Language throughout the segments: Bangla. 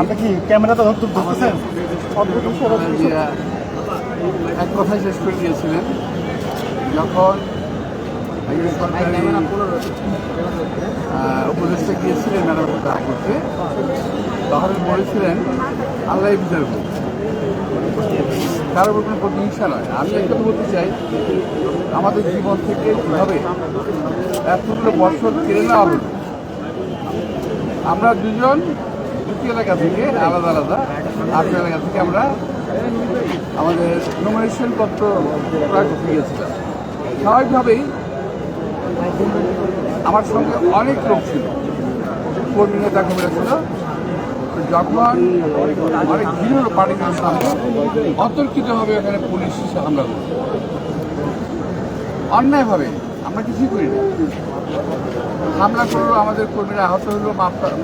আপনি কি ক্যামেরাতে ধরতে ধরতেছেন? এক কথায় শেষ করে দিয়েছিলেন। যখন উপদেষ্টা গিয়েছিলেন ম্যাডাম দেখা করতে তখন বলেছিলেন আল্লাহ বিচার কারোর উপর কোনো প্রতিহিংসা নয়। আমি একটা কথা বলতে চাই আমাদের জীবন থেকে কীভাবে এতগুলো বছর কেড়ে নেওয়া হলো? আমরা দুজন দুটি এলাকা থেকে আলাদা আলাদা। আট এলাকা থেকে আমরা আমাদের নমিনেশন পত্র গিয়েছিলাম। স্বাভাবিকভাবেই আমার সঙ্গে অনেক লোক ছিল। কর্মী নেতা কর্মীরা ছিল। যখন অনেক ভিড় সামনে অতর্কিতভাবে এখানে পুলিশ হামলা করল। অন্যায়ভাবে আমরা কিছুই করি? না হামলা করল আমাদের কর্মীরা, আহত হলো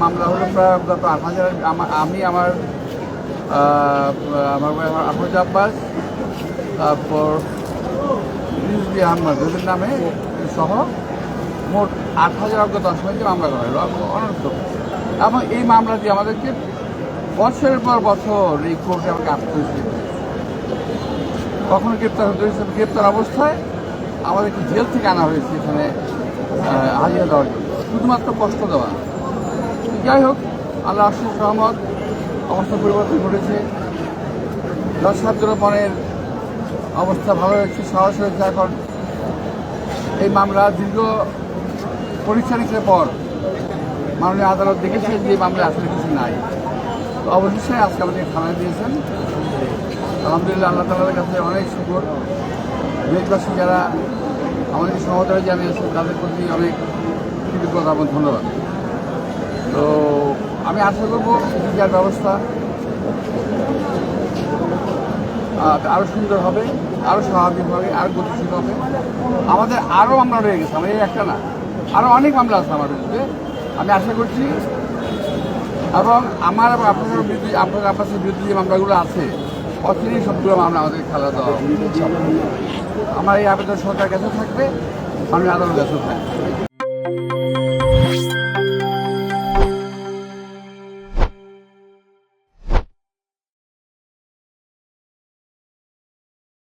মামলা- হলো প্রায় আট হাজার। আমা- আমি, আমার আমার আফরোজ আব্বাস তারপর রিজবি আহমদ, ওদের নামে সহ মোট আট হাজার অজ্ঞাত আসামিকে মামলা করা হলো অনর্থ এবং এই মামলা দিয়ে আমাদেরকে বছরের পর বছর এই কোর্টে আমাকে হয়েছে কখনো গ্রেপ্তার হতে হয়েছে, গ্রেপ্তার অবস্থায় আমাদেরকে জেল থেকে আনা হয়েছে এখানে হাজিরা দেওয়ার জন্য। শুধুমাত্র কষ্ট দেওয়া। যাই হোক, আল্লাহ আশিস রহমত, অবস্থা পরিবর্তন ঘটেছে। দশ সাতজন মনের অবস্থা ভালো হয়েছে, সাহস হয়েছে এখন। এই মামলা দীর্ঘ নিরীক্ষার পর মাননীয় আদালত দেখেছে যে মামলা আসলে কিছু নাই। অবশেষে আজকে আমাদের থানায় দিয়েছেন। আলহামদুলিল্লাহ, আল্লাহ তালার কাছে অনেক শুকর। দেশবাসী যারা আমাদের সহযোগিতা জানিয়েছেন তাদের প্রতি অনেক কৃতজ্ঞতা এবং ধন্যবাদ। তো আমি আশা করব বিচার ব্যবস্থা আরও সুন্দর হবে আরও স্বাভাবিক হবে আরও গতিশীল হবে। আমাদের আরও মামলা রয়ে গেছে এই একটা না আরও অনেক মামলা আছে আমার বিরুদ্ধে আমি আশা করছি, এবং আমার এবং আপনাদের বিরুদ্ধে আপনার আপনার বিরুদ্ধে যে মামলাগুলো আছে অচিরেই সবগুলো মামলা আমাদের খেলা দেওয়া। আমার এই আবেদন সরকার কাছে থাকবে, আমি আদালত কাছেও থাকবে